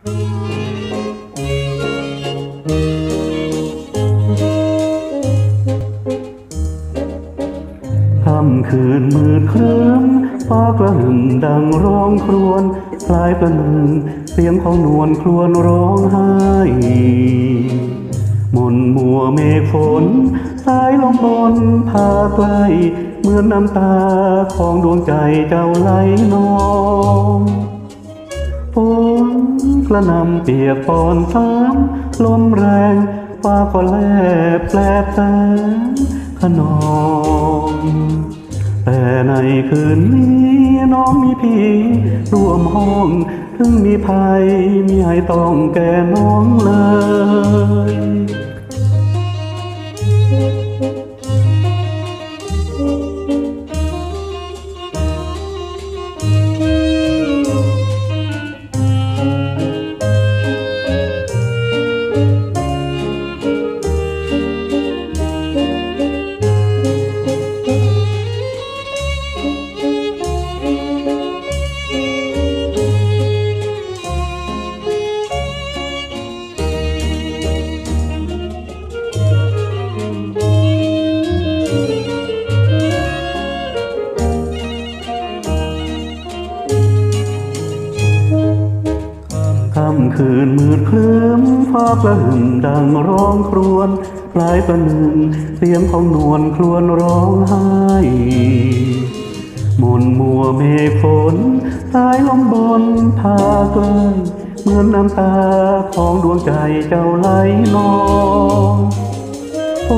ค่ำคืนมืดครึ้มฟ้ากระหึ่มดังร้องครวญคล้ายประหนึ่งเสียงของนวลครวญร้องไห้มนมัวเมฆฝนสายลมบนพาไกลเหมือนน้ำตาของดวงใจเจ้าไหลนอง ฝนกระนำเปียกปอนซ้ำลมแรงฟ้าก็แลบแปลแสงขนองแต่ในคืนนี้น้องมีพี่ร่วมห้อง ถึงมีภัยมีให้ต้องแก่น้องเลยค่ำคืนมืดครึ้มฟ้ากระหึ่มดังร้องครวญคล้ายประหนึ่งเสียงของนวลครวญร้องไห้มนมัวเมฆฝนสายลมบนพาไกลเหมือนน้ำตาของดวงใจเจ้าไหลนองฝ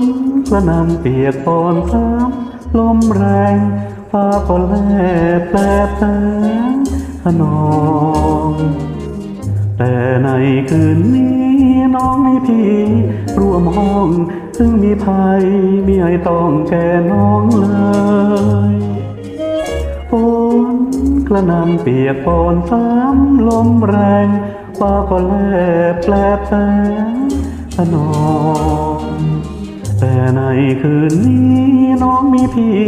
นกระนำเปียกปอนซ้ำลมแรงฟ้าก็แลบแปลแสงขนอง แต่ในคืนนี้น้องมีพี่ร่วมห้อง ซึ่งมีภัยมีให้ต้องแก่น้องเลยฝนกระหนำเปียกปอนซ้ำลมแรงฟ้าก็แลบแปลบแสงขนองแต่ในคืนนี้น้องมีพี่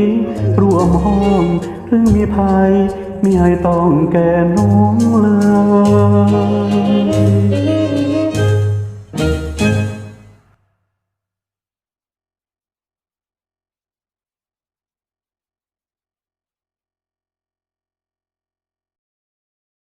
ร่วมห้อง ซึ่งมีภัยมีให้ต้องแก่น้องเลย